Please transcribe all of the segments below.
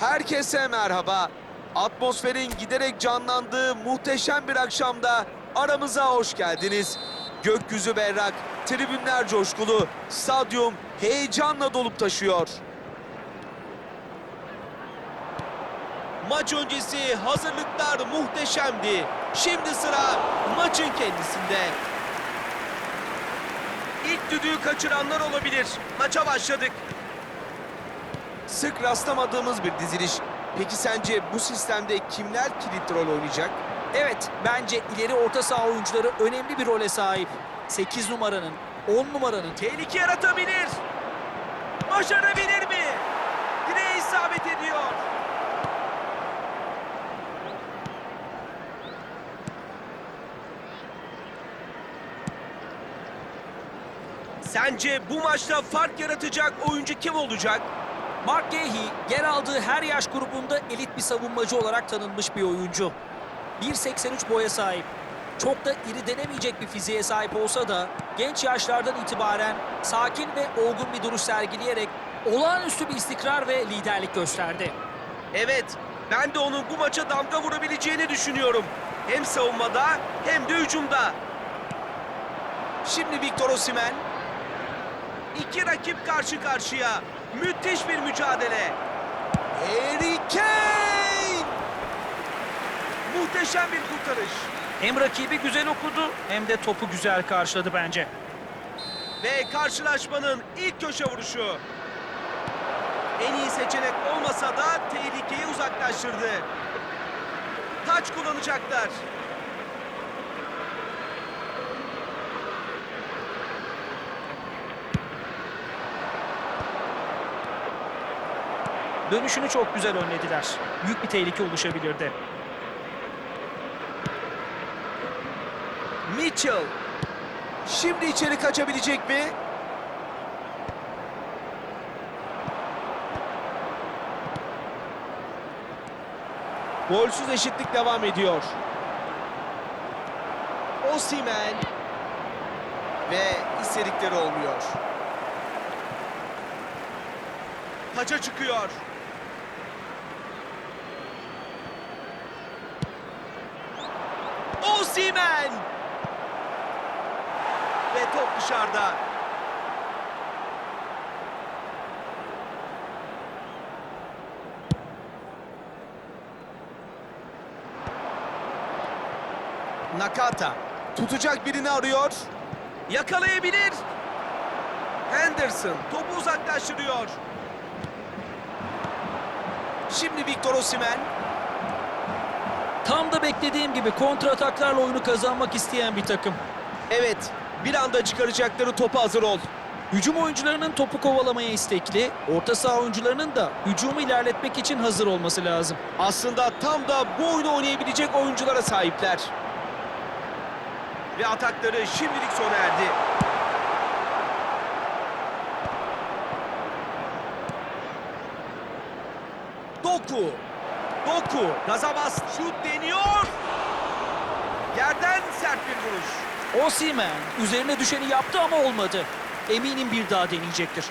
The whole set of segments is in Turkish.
Herkese merhaba. Atmosferin giderek canlandığı muhteşem bir akşamda aramıza hoş geldiniz. Gökyüzü berrak, tribünler coşkulu, stadyum heyecanla dolup taşıyor. Maç öncesi hazırlıklar muhteşemdi. Şimdi sıra maçın kendisinde. İlk düdüğü kaçıranlar olabilir. Maça başladık. Sık rastlamadığımız bir diziliş. Peki sence bu sistemde kimler kilit rol oynayacak? Evet, bence ileri orta saha oyuncuları önemli bir role sahip. 8 numaranın, 10 numaranın Tehlike yaratabilir. Başarabilir mi? Direğe isabet ediyor. Sence bu maçta fark yaratacak oyuncu kim olacak? Mark Gehi, yer aldığı her yaş grubunda elit bir savunmacı olarak tanınmış bir oyuncu. 1.83 boya sahip. Çok da iri denemeyecek bir fiziğe sahip olsa da genç yaşlardan itibaren sakin ve olgun bir duruş sergileyerek olağanüstü bir istikrar ve liderlik gösterdi. Evet, ben de onun bu maça damga vurabileceğini düşünüyorum. Hem savunmada hem de hücumda. Şimdi Victor Osimhen. İki rakip karşı karşıya. Müthiş bir mücadele. Harry Kane! Muhteşem bir kurtarış. Hem rakibi güzel okudu hem de topu güzel karşıladı bence. Ve karşılaşmanın ilk köşe vuruşu. En iyi seçenek olmasa da tehlikeyi uzaklaştırdı. Taç kullanacaklar. Dönüşünü çok güzel önlediler. Büyük bir tehlike oluşabilirdi. Mitchell. Şimdi içeri kaçabilecek mi? Golsüz eşitlik devam ediyor. Osimhen. Ve istedikleri olmuyor. Taça çıkıyor. Osimhen! Ve top dışarıda. Nakata tutacak birini arıyor. Yakalayabilir. Henderson topu uzaklaştırıyor. Şimdi Victor Osimhen. Tam da beklediğim gibi kontra ataklarla oyunu kazanmak isteyen bir takım. Evet, bir anda çıkaracakları topa hazır ol. Hücum oyuncularının topu kovalamaya istekli, orta saha oyuncularının da hücumu ilerletmek için hazır olması lazım. Aslında tam da bu oyunu oynayabilecek oyunculara sahipler. Ve atakları şimdilik sona erdi. Doku. Doku. Gaza bas. Şut deniyor. Yerden sert bir vuruş. Osimhen üzerine düşeni yaptı ama olmadı. Eminim bir daha deneyecektir.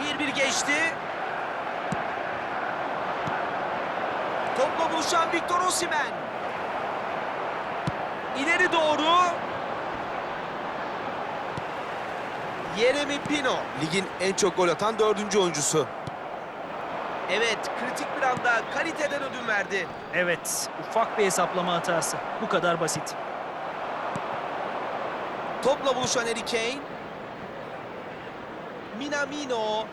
Bir bir geçti. Topla buluşan Victor Osimhen. İleri doğru. Yeremi Pino. Ligin en çok gol atan dördüncü oyuncusu. Evet, kritik bir anda kaliteden ödün verdi. Evet, ufak bir hesaplama hatası. Bu kadar basit. Topla buluşan Harry Kane. Minamino.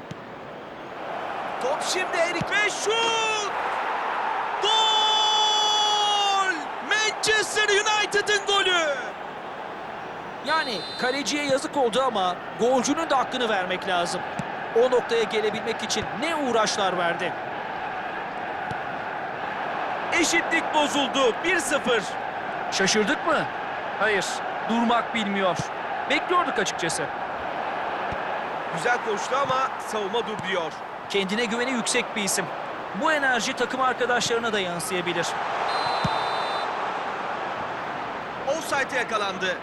Top şimdi Erik ve şut! Gol! Manchester United'ın golü! Yani kaleciye yazık oldu ama golcünün de hakkını vermek lazım. O noktaya gelebilmek için ne uğraşlar verdi. Eşitlik bozuldu. 1-0. Şaşırdık mı? Hayır, durmak bilmiyor. Bekliyorduk açıkçası. Güzel koştu ama savunma dur diyor. Kendine güveni yüksek bir isim. Bu enerji takım arkadaşlarına da yansıyabilir. Offside'e yakalandı.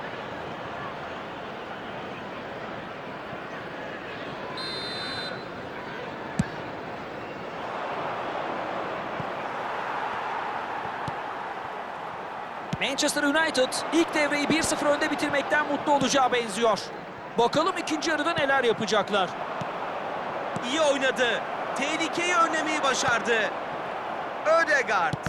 Manchester United ilk devreyi 1-0 önde bitirmekten mutlu olacağı benziyor. Bakalım ikinci yarıda neler yapacaklar. İyi oynadı. Tehlikeyi önlemeyi başardı. Ödegaard.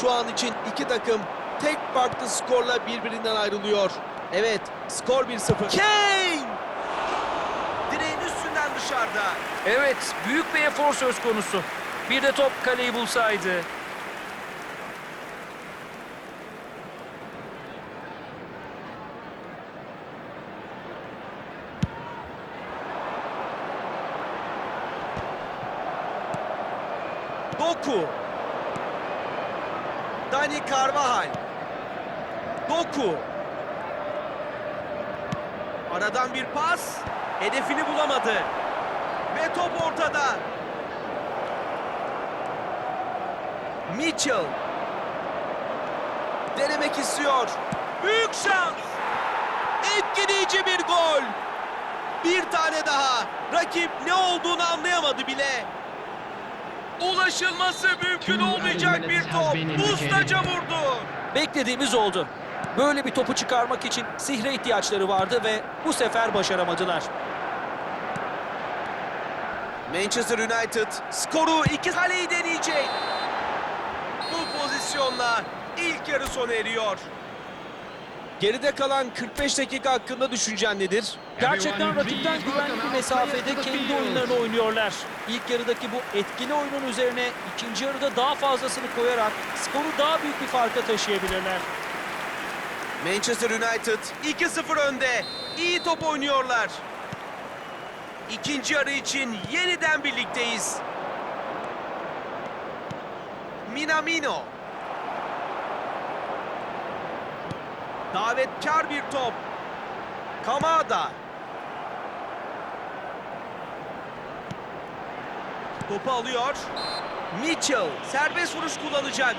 Şu an için iki takım tek farklı skorla birbirinden ayrılıyor. Evet, skor 1-0. Kane! Direğin üstünden dışarıda. Evet, büyük bir efor söz konusu. Bir de top kaleyi bulsaydı. Doku. Dani Carvajal. Doku. Aradan bir pas. Hedefini bulamadı. Ve top ortada. Mitchell. Denemek istiyor. Büyük şans. Etkileyici bir gol. Bir tane daha. Rakip ne olduğunu anlayamadı bile. Ulaşılması mümkün olmayacak bir top. Ustaca vurdu. Beklediğimiz oldu. Böyle bir topu çıkarmak için sihre ihtiyaçları vardı ve bu sefer başaramadılar. Manchester United skoru iki kaleyi deneyecek. Pozisyonla ilk yarı sona eriyor. Geride kalan 45 dakika hakkında düşüncen nedir? Gerçekten rakipten güvenli bir mesafede kendi oyunlarını oynuyorlar. İlk yarıdaki bu etkili oyunun üzerine ikinci yarıda daha fazlasını koyarak skoru daha büyük bir farka taşıyabilirler. Manchester United 2-0 önde. İyi top oynuyorlar. İkinci yarı için yeniden birlikteyiz. Minamino. Davetkar bir top. Kamada. Topu alıyor. Mitchell serbest vuruş kullanacak.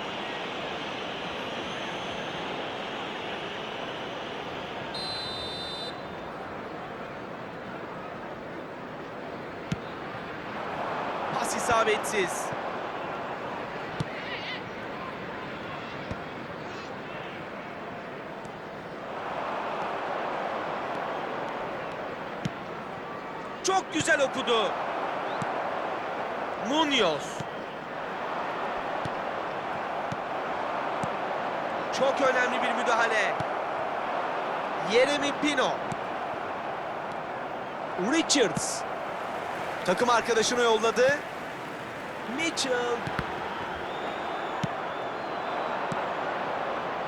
Pas isabetsiz. Çok güzel okudu. Munoz. Çok önemli bir müdahale. Yeremi Pino. Richards. Takım arkadaşını yolladı. Mitchell.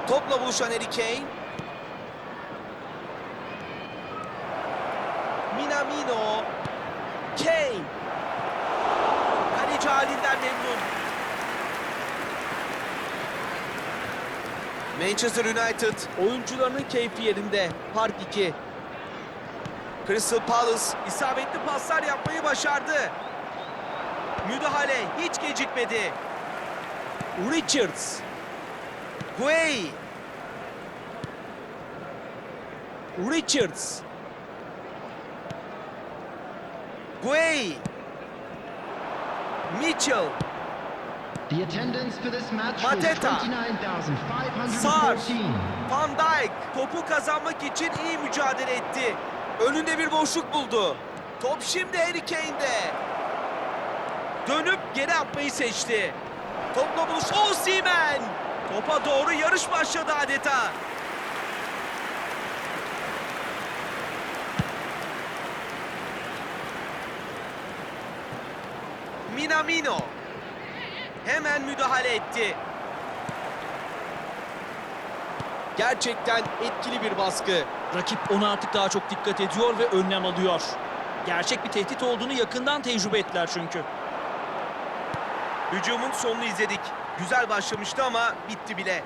Topla buluşan Harry Kane. Minamino. Kane. Kaleci halinden memnun. Manchester United oyuncularının keyfi yerinde. Park 2. Crystal Palace isabetli paslar yapmayı başardı. Müdahale hiç gecikmedi. Richards. Guay. Richards. Guay. Mitchell. The attendance for this match Mateta. was 29,514. Sar. Van Dijk topu kazanmak için iyi mücadele etti. Önünde bir boşluk buldu. Top şimdi Harry Kane'de. Dönüp geri atmayı seçti. Topla buluş Osimhen. Topa doğru yarış başladı adeta. Minamino. Hemen müdahale etti. Gerçekten etkili bir baskı. Rakip ona artık daha çok dikkat ediyor ve önlem alıyor. Gerçek bir tehdit olduğunu yakından tecrübe ettiler çünkü. Hücumun sonunu izledik. Güzel başlamıştı ama bitti bile.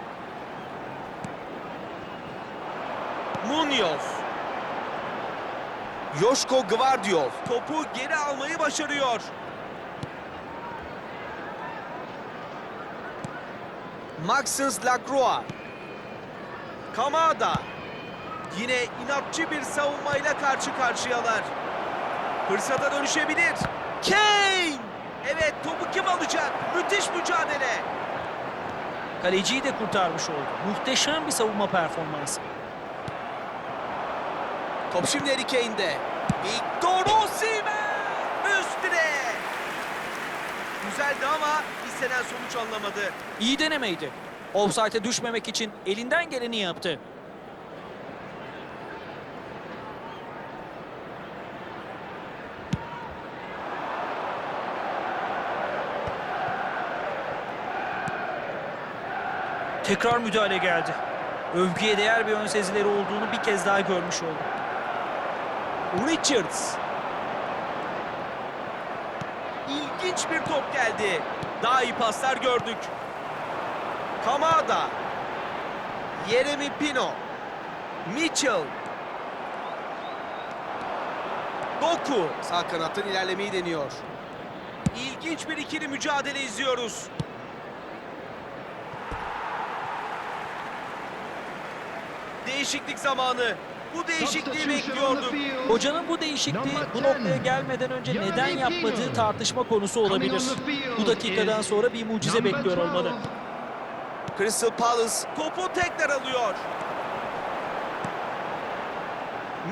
Munoz. Yoshko Gvardiol topu geri almayı başarıyor. Maxence Lacroix. Kamada. Yine inatçı bir savunmayla karşı karşıyalar. Fırsata dönüşebilir. Kane! Evet topu kim alacak? Müthiş mücadele. Kaleciyi de kurtarmış oldu. Muhteşem bir savunma performansı. Top şimdi Harry Kane'de. Victor Osimhen! Güzeldi ama istenen sonuç alınamadı. İyi denemeydi. Offside'e düşmemek için elinden geleni yaptı. Tekrar müdahale geldi. Övgüye değer bir ön sezileri olduğunu bir kez daha görmüş olduk. Richards. İlginç bir top geldi. Daha iyi paslar gördük. Kamada. Yeremi Pino. Mitchell. Doku. Sağ kanattan ilerlemeyi deniyor. İlginç bir ikili mücadele izliyoruz. Değişiklik zamanı. Bu değişikliği bekliyorduk. Hocanın bu değişikliği bu 10. noktaya gelmeden önce neden yapmadığı tartışma konusu olabilir. Bu dakikadan sonra bir mucize bekliyor 12. olmalı. Crystal Palace topu tekrar alıyor.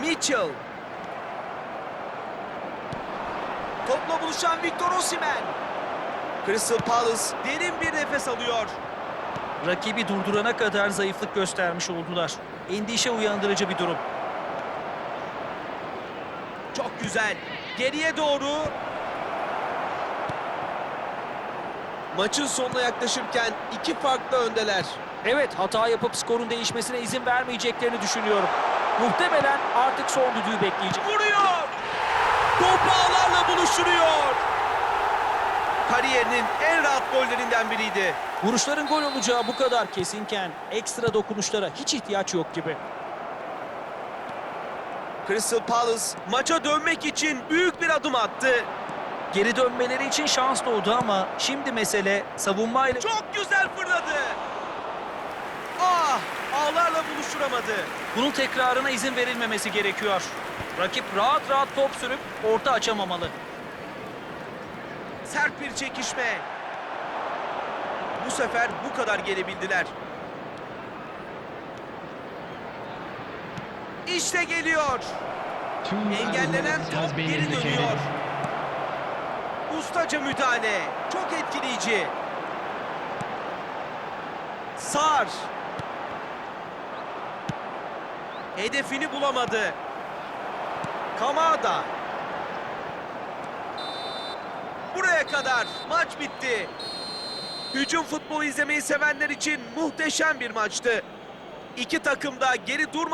Mitchell. Topla buluşan Victor Osimhen. Crystal Palace derin bir nefes alıyor. Rakibi durdurana kadar zayıflık göstermiş oldular. Endişe uyandırıcı bir durum. Çok güzel. Geriye doğru. Maçın sonuna yaklaşırken iki farklı öndeler. Evet hata yapıp skorun değişmesine izin vermeyeceklerini düşünüyorum. Muhtemelen artık son düdüğü bekleyecek. Vuruyor. Topu ağlarla buluşturuyor. Kariyerinin en rahat gollerinden biriydi. Vuruşların gol olacağı bu kadar kesinken ekstra dokunuşlara hiç ihtiyaç yok gibi. Crystal Palace maça dönmek için büyük bir adım attı. Geri dönmeleri için şans doğdu ama şimdi mesele savunmayla... Çok güzel fırladı. Ah, ağlarla buluşturamadı. Bunun tekrarına izin verilmemesi gerekiyor. Rakip rahat rahat top sürüp orta açamamalı. Sert bir çekişme. Bu sefer bu kadar gelebildiler. İşte geliyor. Engellenen top geri dönüyor. Ustaca müdahale. Çok etkileyici. Sar. Hedefini bulamadı. Kamada. Buraya kadar maç bitti. Hücum futbolu izlemeyi sevenler için muhteşem bir maçtı. İki takım da geri durmadan